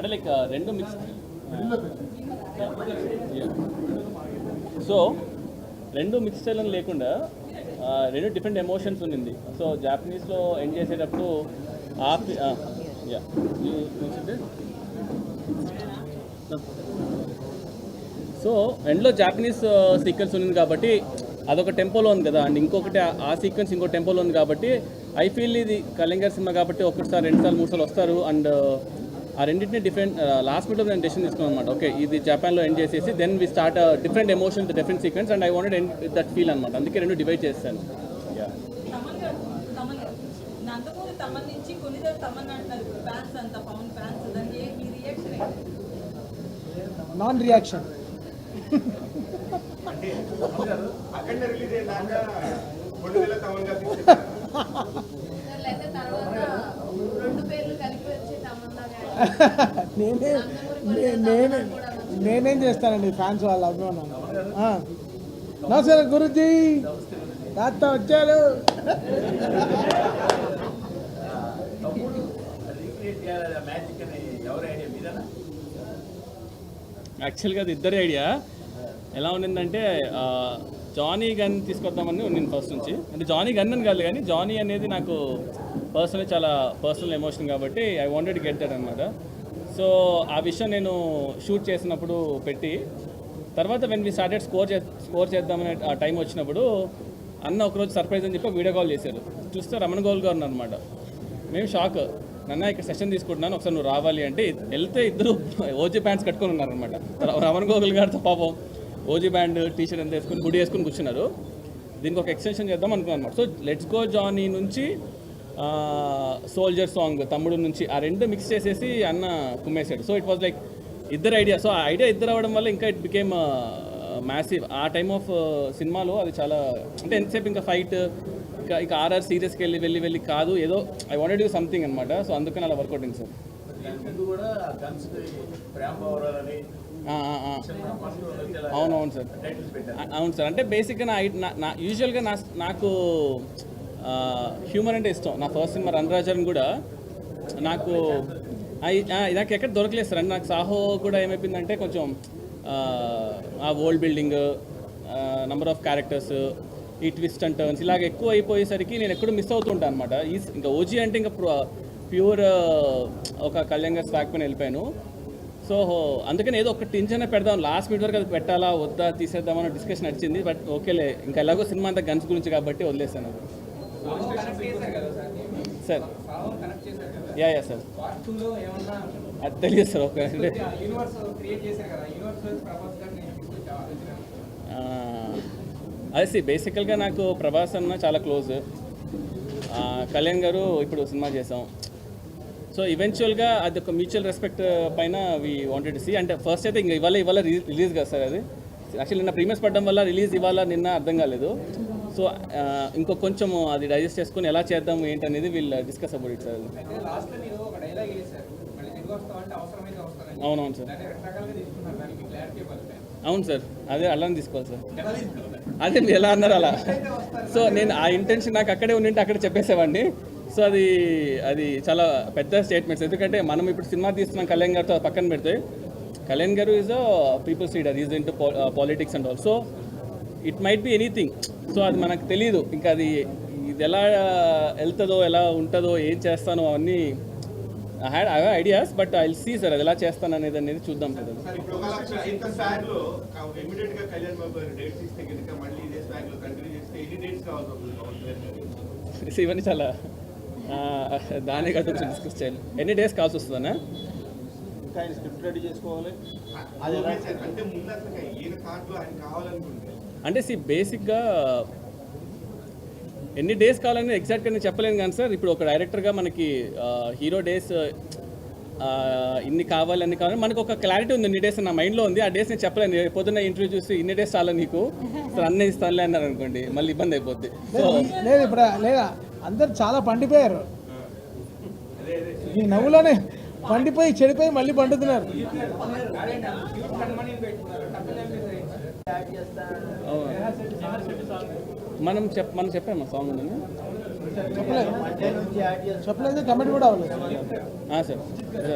అంటే లైక్ రెండు mix so రెండు మిక్స్ స్టైల్ అని లేకుండా రెండు డిఫరెంట్ ఎమోషన్స్ ఉండింది. సో జాపనీస్లో ఎండ్ చేసేటప్పుడు ఆ యా సో ఎండ్లో జాపనీస్ సీక్వెన్స్ ఉంది కాబట్టి అదొక టెంపోలో ఉంది కదా. అండ్ ఇంకొకటి ఆ- సీక్వెన్స్ ఇంకో టెంపోలో ఉంది కాబట్టి ఐ ఫీల్ ఇది కళింగర్ సినిమా కాబట్టి ఒకటిసారి రెండు సార్లు మూడు సార్లు వస్తారు. అండ్ ఆ రెండింటిని డిఫరెంట్ లాస్ట్ మినిట్లో నేను డెసిషన్ తీసుకున్నాను అనమాట ఓకే ఇది జపాన్లో ఎండ్ చేసేసి then we start different emotion different sequence and I wanted end that feel అనమాట అందుకే రెండు డివైడ్ చేస్తాను. యా తమన్ గారు తమన్ నేనే నేనే నేనేం చేస్తానండి ఫ్యాన్స్ వాళ్ళ అభిమానం? నమస్కారం గురుజీ. తాత వచ్చారు. యాక్చువల్గా అది ఇద్దరి ఐడియా ఎలా ఉండిందంటే జానీ గన్ తీసుకొద్దామని ఉండింది ఫస్ట్ నుంచి. అంటే జానీ గన్ అని కాదు కానీ జానీ అనేది నాకు పర్సనల్ చాలా పర్సనల్ ఎమోషన్ కాబట్టి ఐ వాంటెడ్ గెట్ దట్ అనమాట సో ఆ విషయం నేను షూట్ చేసినప్పుడు పెట్టి తర్వాత వెన్ వి స్టార్టెడ్ స్కోర్ చే స్కోర్ చేద్దామనే ఆ టైం వచ్చినప్పుడు అన్న ఒకరోజు సర్ప్రైజ్ అని చెప్పి వీడియో కాల్ చేశారు. చూస్తే రమణ గోల్ గారు అనమాట మేము షాక్ నన్న ఇక్కడ సెషన్ తీసుకుంటున్నాను ఒకసారి నువ్వు రావాలి అంటే వెళ్తే ఇద్దరు ఓజీ ప్యాంట్స్ కట్టుకొని ఉన్నారనమాట రమణ గోగుల్ గారితో పాపం ఓజీ బ్యాండ్ టీ షర్ట్ అంతా వేసుకుని గుడి వేసుకుని కూర్చున్నారు. దీనికి ఒక ఎక్స్టెన్షన్ చేద్దాం అనుకున్నాను అనమాట సో లెట్స్ గో జానీ నుంచి సోల్జర్ సాంగ్ తమ్ముడు నుంచి ఆ రెండు మిక్స్ చేసేసి అన్న కుమ్మేశాడు. సో ఇట్ వాజ్ లైక్ ఇద్దరు ఐడియా సో ఆ ఐడియా ఇద్దరు అవ్వడం వల్ల ఇంకా ఇట్ బికేమ్ మ్యాసివ్ ఆ టైమ్ ఆఫ్ సినిమాలో అది చాలా అంటే ఎంతసేపు ఇంకా ఫైట్ ఇంకా ఇంకా ఆర్ఆర్ సీరియస్కి వెళ్ళి వెళ్ళి వెళ్ళి కాదు. ఏదో ఐ వాంటెడ్ డూ సంథింగ్ అనమాట సో అందుకని అలా వర్కౌట్ అయింది సార్. అవునవును సార్ అవును సార్ అంటే బేసిక్గా నా యూజువల్గా నా నాకు హ్యూమర్ అంటే ఇష్టం. నా ఫస్ట్ సినిమా రణరాజన్ కూడా నాకు నాకు ఎక్కడ దొరకలేదు సార్. నాకు సాహో కూడా ఏమైపోయిందంటే కొంచెం ఆ, old building number of characters ఈ ట్విస్ట్ అండ్ టర్న్స్ ఇలాగ ఎక్కువ అయిపోయేసరికి నేను ఎక్కడో మిస్ అవుతుంటాను అనమాట ఈ ఇంకా ఓజీ అంటే ఇంకా ప్యూర్ ఒక కళ్యాణ్ స్టాక్ పైన వెళ్ళిపోయాను. సో అందుకని ఏదో ఒక టెన్షన్ పెడదాం. లాస్ట్ మినిట్ వరకు అది పెట్టాలా వద్దా తీసేద్దామని డిస్కషన్ నడిచింది. బట్ ఓకేలే ఇంకా ఎలాగో సినిమా అంతా గన్స్ గురించి కాబట్టి వదిలేసాను సార్. Yeah yeah sir. అది తెలియదు సార్ ఒక అదే సి బేసికల్గా నాకు ప్రభాస్ అన్న చాలా క్లోజ్ కళ్యాణ్ గారు ఇప్పుడు సినిమా చేసాం. సో ఈవెన్చువల్గా అది ఒక మ్యూచువల్ రెస్పెక్ట్ పైన వి వాంటెడ్ సి అంటే ఫస్ట్ అయితే ఇంకా ఇవాళ ఇవాళ రిలీజ్ కదా సార్ అది. యాక్చువల్లీ నిన్న ప్రీమియర్స్ పడడం వల్ల రిలీజ్ ఇవాళ నిన్న అర్థం కాలేదు. సో ఇంకో కొంచెం అది డైజెస్ట్ చేసుకొని ఎలా చేద్దాం ఏంటనేది వీళ్ళు డిస్కస్ అబౌట్ ఇట్ సార్ అవునవును సార్ అవును సార్ అదే అలానే తీసుకోవాలి సార్ అదే మీరు ఎలా అన్నారు అలా? సో నేను ఆ ఇంటెన్షన్ నాకు అక్కడే ఉండింటే అక్కడే చెప్పేసేవాడిని. సో అది అది చాలా పెద్ద స్టేట్మెంట్స్ ఎందుకంటే మనం ఇప్పుడు సినిమా తీస్తున్నాం కళ్యాణ్ గారితో పక్కన పెడితే Kalyan garu is a people's leader is in to politics and all so it might be anything so అది మనకు తెలియదు ఇంకా అది ఇది ఎలా వెళ్తుందో ఎలా ఉంటుందో ఏం చేస్తానో అవన్నీ I had I ideas but I see sir అది ఎలా చేస్తాను అనేది అనేది చూద్దాం సార్ వస్తుంది ఇవన్నీ చాలా ఆ, దాని కదా కొంచెం డిస్కస్ చేయాలి. ఎన్ని డేస్ కావాల్సి వస్తుందన్నా? ఇంకా ఆయన స్క్రిప్ట్ రెడీ చేసుకోవాలి. అది. అంటే ముందు అసలు ఈయన కార్డులో ఆయన కావాలనుకుంటే అంటే సి బేసిక్గా ఎన్ని డేస్ కావాలని ఎగ్జాక్ట్గా నేను చెప్పలేను కానీ సార్ ఇప్పుడు ఒక డైరెక్టర్గా మనకి హీరో డేస్ ఇన్ని కావాలి అన్ని కావాలి మనకు ఒక క్లారిటీ ఉంది ఇన్ని డేస్ నా మైండ్లో ఉంది ఆ డేస్ నేను చెప్పలేను. పొద్దున్న ఇంటర్వ్యూ చూసి ఇన్ని డేస్ చాలా నీకు సార్ అన్నీ ఇస్తానులే అన్నారు అనుకోండి మళ్ళీ ఇబ్బంది అయిపోద్ది. సో లేదు ఇప్పుడు లేదా అందరు చాలా పండిపోయారు. ఈ నవ్వులోనే పండిపోయి చెడిపోయి మళ్ళీ పండుతున్నారు. మనం చెప్ మనం చెప్పాము సాంగ్ ఉందని? చెప్పలేదు. చెప్పలేదు. కమెంట్ కూడా అవ్వలేదు. సార్.